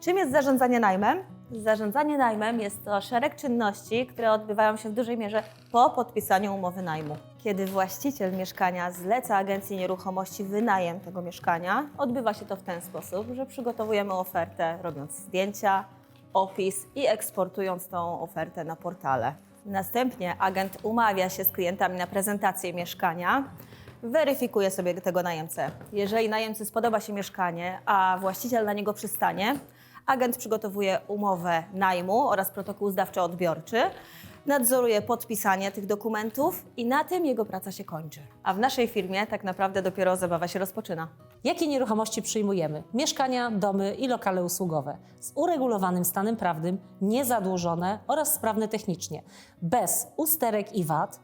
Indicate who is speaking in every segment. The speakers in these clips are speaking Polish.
Speaker 1: Czym jest zarządzanie najmem? Zarządzanie najmem jest to szereg czynności, które odbywają się w dużej mierze po podpisaniu umowy najmu. Kiedy właściciel mieszkania zleca agencji nieruchomości wynajem tego mieszkania, odbywa się to w ten sposób, że przygotowujemy ofertę, robiąc zdjęcia, opis i eksportując tą ofertę na portale. Następnie agent umawia się z klientami na prezentację mieszkania, weryfikuje sobie tego najemcę. Jeżeli najemcy spodoba się mieszkanie, a właściciel na niego przystanie, agent przygotowuje umowę najmu oraz protokół zdawczo-odbiorczy, nadzoruje podpisanie tych dokumentów i na tym jego praca się kończy. A w naszej firmie tak naprawdę dopiero zabawa się rozpoczyna.
Speaker 2: Jakie nieruchomości przyjmujemy? Mieszkania, domy i lokale usługowe z uregulowanym stanem prawnym, niezadłużone oraz sprawne technicznie, bez usterek i wad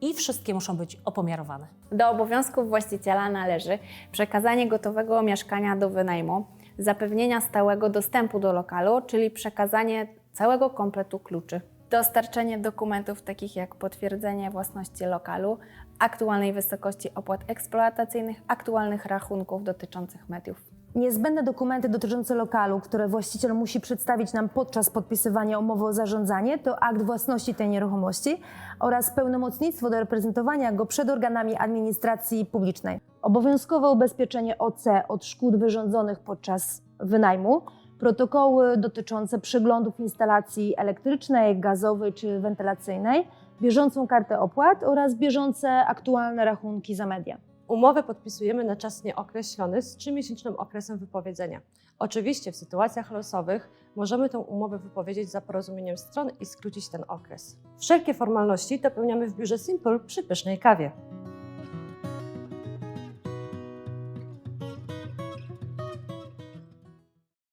Speaker 2: i wszystkie muszą być opomiarowane.
Speaker 3: Do obowiązków właściciela należy przekazanie gotowego mieszkania do wynajmu, zapewnienia stałego dostępu do lokalu, czyli przekazanie całego kompletu kluczy, dostarczenie dokumentów takich jak potwierdzenie własności lokalu, aktualnej wysokości opłat eksploatacyjnych, aktualnych rachunków dotyczących mediów.
Speaker 4: Niezbędne dokumenty dotyczące lokalu, które właściciel musi przedstawić nam podczas podpisywania umowy o zarządzanie, to akt własności tej nieruchomości oraz pełnomocnictwo do reprezentowania go przed organami administracji publicznej. Obowiązkowe ubezpieczenie OC od szkód wyrządzonych podczas wynajmu, protokoły dotyczące przeglądów instalacji elektrycznej, gazowej czy wentylacyjnej, bieżącą kartę opłat oraz bieżące aktualne rachunki za media.
Speaker 5: Umowę podpisujemy na czas nieokreślony z trzymiesięcznym okresem wypowiedzenia. Oczywiście w sytuacjach losowych możemy tę umowę wypowiedzieć za porozumieniem stron i skrócić ten okres. Wszelkie formalności dopełniamy w biurze Simple przy pysznej kawie.